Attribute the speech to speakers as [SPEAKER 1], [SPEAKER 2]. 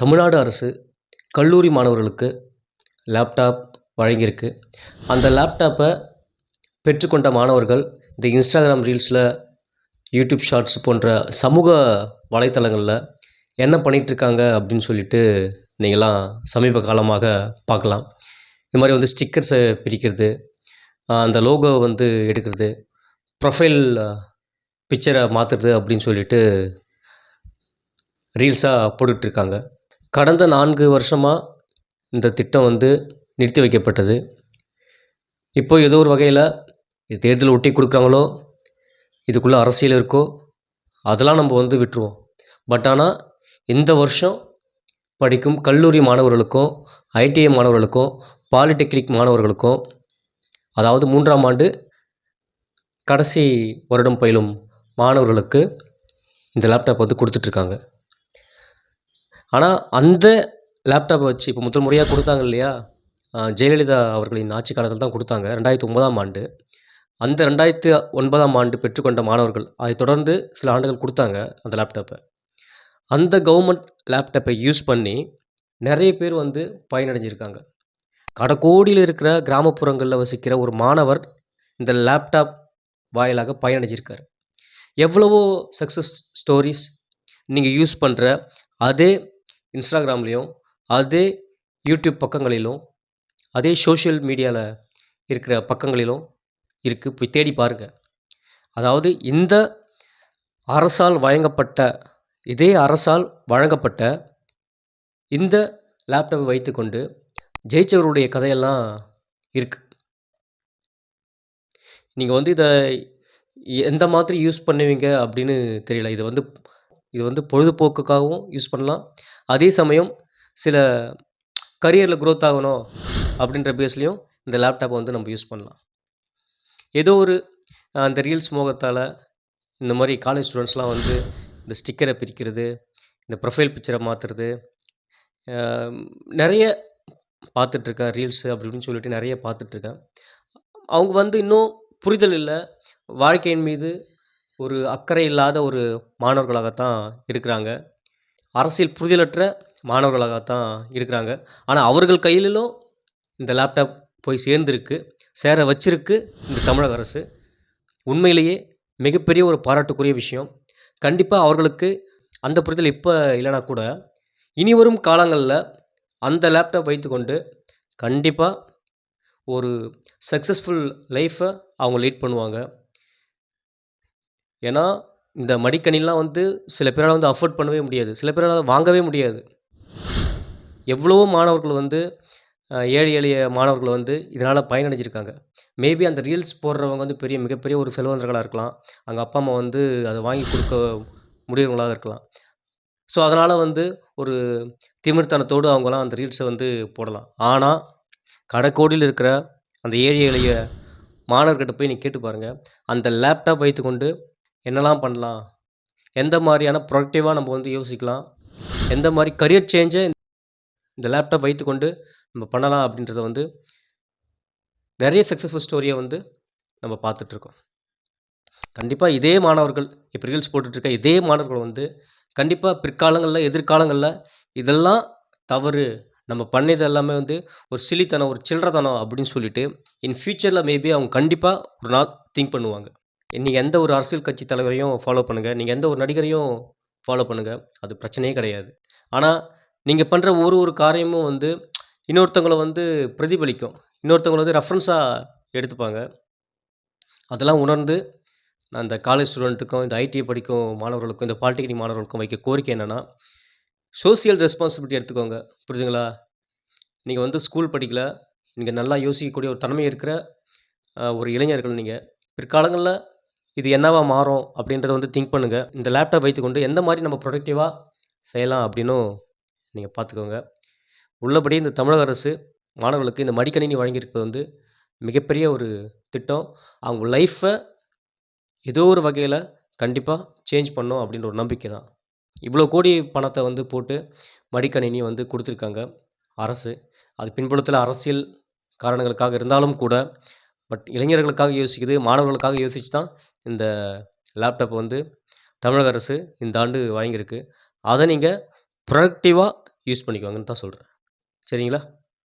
[SPEAKER 1] தமிழ்நாடு அரசு கல்லூரி மாணவர்களுக்கு லேப்டாப் வழங்கியிருக்கு. அந்த லேப்டாப்பை பெற்றுக்கொண்ட மாணவர்கள் இந்த இன்ஸ்டாகிராம் ரீல்ஸில் யூடியூப் ஷார்ட்ஸ் போன்ற சமூக வலைத்தளங்களில் என்ன பண்ணிகிட்ருக்காங்க அப்படின்னு சொல்லிட்டு நீங்களாம் சமீப காலமாக பார்க்கலாம். இது மாதிரி வந்து ஸ்டிக்கர்ஸை பிரிக்கிறது அந்த லோகோ வந்து எடுக்கிறது ப்ரொஃபைல் பிக்சரை மாற்றுறது அப்படின்னு சொல்லிட்டு ரீல்ஸாக போட்டுட்ருக்காங்க கடந்த நான்கு வருஷமாக இந்த திட்டம் வந்து நிறுத்தி வைக்கப்பட்டது. இப்போ ஏதோ ஒரு வகையில் இது தேர்தல் ஒட்டி கொடுக்குறாங்களோ இதுக்குள்ளே அரசியல் இருக்கோ அதெல்லாம் நம்ம வந்து விட்டுருவோம். பட் ஆனால் இந்த வருஷம் படிக்கும் கல்லூரி மாணவர்களுக்கும் ஐடிஐ மாணவர்களுக்கும் பாலிடெக்னிக் மாணவர்களுக்கும் அதாவது மூன்றாம் ஆண்டு கடைசி வருடம் பயிலும் மாணவர்களுக்கு இந்த லேப்டாப் வந்து கொடுத்துட்ருக்காங்க ஆனால் அந்த லேப்டாப்பை வச்சு இப்போ முதல் முறையாக கொடுத்தாங்க இல்லையா? ஜெயலலிதா அவர்களின் ஆட்சி காலத்தில் தான் கொடுத்தாங்க. ரெண்டாயிரத்தி ஒன்பதாம் ஆண்டு. அந்த ரெண்டாயிரத்தி ஒன்பதாம் ஆண்டு பெற்றுக்கொண்ட மாணவர்கள் அதை தொடர்ந்து சில ஆண்டுகள் கொடுத்தாங்க அந்த லேப்டாப்பை அந்த கவர்மெண்ட் லேப்டாப்பை யூஸ் பண்ணி நிறைய பேர் வந்து பயனடைஞ்சிருக்காங்க. கடைக்கோடியில் இருக்கிற கிராமப்புறங்களில் வசிக்கிற ஒரு மாணவர் இந்த லேப்டாப் வாயிலாக பயனடைஞ்சிருக்கார். எவ்வளவோ சக்ஸஸ் ஸ்டோரிஸ் நீங்கள் யூஸ் பண்ணுற அதே இன்ஸ்டாகிராம்லேயும் அதே யூடியூப் பக்கங்களிலும் அதே சோஷியல் மீடியாவில் இருக்கிற பக்கங்களிலும் இருக்குது போய் தேடி பாருங்கள் அதாவது இந்த அரசால் வழங்கப்பட்ட இதே அரசால் வழங்கப்பட்ட இந்த லேப்டாப்பை வைத்துக்கொண்டு ஜெயிச்சவருடைய கதையெல்லாம் இருக்குது நீங்கள் வந்து இதை எந்த மாதிரி யூஸ் பண்ணுவீங்க அப்படின்னு தெரியல. இது வந்து இது வந்து பொழுதுபோக்குக்காகவும் யூஸ் பண்ணலாம். அதே சமயம் சில கரியரில் க்ரோத் ஆகணும் அப்படின்ற பேஸ்லேயும் இந்த லேப்டாப்பை வந்து நம்ம யூஸ் பண்ணலாம். ஏதோ ஒரு அந்த ரீல்ஸ் மோகத்தால் இந்த மாதிரி காலேஜ் ஸ்டூடெண்ட்ஸ்லாம் வந்து இந்த ஸ்டிக்கரை பிரிக்கிறது இந்த ப்ரொஃபைல் பிக்சரை மாற்றுறது நிறைய பார்த்துட்ருக்கேன் ரீல்ஸு அப்படி இப்படின்னு சொல்லிட்டு நிறைய பார்த்துட்ருக்கேன். அவங்க வந்து இன்னும் புரிதல் இல்லை வாழ்க்கையின் மீது ஒரு அக்கறை இல்லாத ஒரு மாணவர்களாகத்தான் இருக்கிறாங்க. அரசியல் புரிதலற்ற மாணவர்களாகத்தான் இருக்கிறாங்க. ஆனால் அவர்கள் கையிலும் இந்த லேப்டாப் போய் சேர்ந்துருக்கு சேர வச்சிருக்கு இந்த தமிழக அரசு. உண்மையிலேயே மிகப்பெரிய ஒரு பாராட்டுக்குரிய விஷயம். கண்டிப்பாக அவர்களுக்கு அந்த புரிதல் இப்போ இல்லைனா கூட இனி வரும் காலங்களில் அந்த லேப்டாப் வைத்துக்கொண்டு கண்டிப்பாக ஒரு சக்ஸஸ்ஃபுல் லைஃப்பை அவங்க லீட் பண்ணுவாங்க. ஏன்னா இந்த மடிக்கணிலாம் வந்து சில பேரால் வந்து அஃபோர்ட் பண்ணவே முடியாது. சில பேரால் வாங்கவே முடியாது. எவ்வளவோ மாணவர்கள் வந்து ஏழை எளிய மாணவர்கள் வந்து இதனால் பயனடைஞ்சிருக்காங்க. மேபி அந்த ரீல்ஸ் போடுறவங்க வந்து பெரிய மிகப்பெரிய ஒரு செல்வந்தர்களாக இருக்கலாம். அவங்க அப்பா அம்மா வந்து அதை வாங்கி கொடுக்க முடியவங்களாக இருக்கலாம். ஸோ அதனால் வந்து ஒரு திமிர்த்தனத்தோடு அவங்களாம் அந்த ரீல்ஸை வந்து போடலாம். ஆனால் கடைக்கோடியில் இருக்கிற அந்த ஏழை எளிய மாணவர்கிட்ட போய் நீ கேட்டு பாருங்கள் அந்த லேப்டாப் வைத்துக்கொண்டு என்னெல்லாம் பண்ணலாம்? எந்த மாதிரியான ப்ரொடக்டிவாக நம்ம வந்து யோசிக்கலாம்? எந்த மாதிரி கரியர் சேஞ்சை இந்த லேப்டாப் வைத்துக்கொண்டு நம்ம பண்ணலாம் அப்படின்றத வந்து நிறைய சக்ஸஸ்ஃபுல் ஸ்டோரியை வந்து நம்ம பார்த்துட்ருக்கோம். கண்டிப்பாக இதே மாணவர்கள் இப்போ ரீல்ஸ் போட்டுட்ருக்க இதே மாணவர்கள் வந்து கண்டிப்பாக பிற்காலங்களில் எதிர்காலங்களில் இதெல்லாம் தவறு. நம்ம பண்ணது எல்லாமே வந்து ஒரு சிலித்தனம் ஒரு சில்லறத்தனம் அப்படின்னு சொல்லிட்டு இன் ஃப்யூச்சரில் மேபி அவங்க கண்டிப்பாக ஒரு நாள் திங்க் பண்ணுவாங்க. நீங்கள் எந்த ஒரு அரசியல் கட்சி தலைவரையும் ஃபாலோ பண்ணுங்கள் நீங்கள் எந்த ஒரு நடிகரையும் ஃபாலோ பண்ணுங்கள் அது பிரச்சனையே கிடையாது. ஆனால் நீங்கள் பண்ணுற ஒரு ஒரு காரியமும் வந்து இன்னொருத்தவங்களை வந்து பிரதிபலிக்கும். இன்னொருத்தவங்களை வந்து ரெஃபரன்ஸாக எடுத்துப்பாங்க. அதெல்லாம் உணர்ந்து நான் இந்த காலேஜ் ஸ்டூடெண்ட்டுக்கும் இந்த ஐடிஐ படிக்கும் மாணவர்களுக்கும் இந்த பாலிடெக்னிக் மாணவர்களுக்கும் வைக்க கோரிக்கை என்னென்னா சோசியல் ரெஸ்பான்சிபிலிட்டி எடுத்துக்கோங்க. புரியுதுங்களா நீங்கள் வந்து ஸ்கூல் படிக்கல. நீங்கள் நல்லா யோசிக்கக்கூடிய ஒரு தன்மை இருக்கிற ஒரு இளைஞர்கள் நீங்கள் பிற்காலங்களில் இது என்னவா மாறும் அப்படின்றத வந்து திங்க் பண்ணுங்கள் இந்த லேப்டாப் வைத்துக்கொண்டு எந்த மாதிரி நம்ம ப்ரொடக்டிவாக செய்யலாம் அப்படின்னும் நீங்கள் பார்த்துக்கோங்க. உள்ளபடி இந்த தமிழக அரசு மாணவர்களுக்கு இந்த மடிக்கணினி வழங்கியிருப்பது வந்து மிகப்பெரிய ஒரு திட்டம். அவங்க லைஃப்பை ஏதோ ஒரு வகையில் கண்டிப்பாக சேஞ்ச் பண்ணும் அப்படின்ற ஒரு நம்பிக்கை தான். இவ்வளோ கோடி பணத்தை வந்து போட்டு மடிக்கணினி வந்து கொடுத்துருக்காங்க அரசு. அது பின்புலத்தில் அரசியல் காரணங்களுக்காக இருந்தாலும் கூட பட் இளைஞர்களுக்காக யோசிக்குது மாணவர்களுக்காக யோசித்து தான் இந்த லேப்டாப் வந்து தமிழக அரசு இந்த ஆண்டு வாங்கியிருக்கு. அதை நீங்கள் ப்ரொடக்டிவாக யூஸ் பண்ணிக்கோங்கன்னு தான் சொல்கிறேன் சரிங்களா?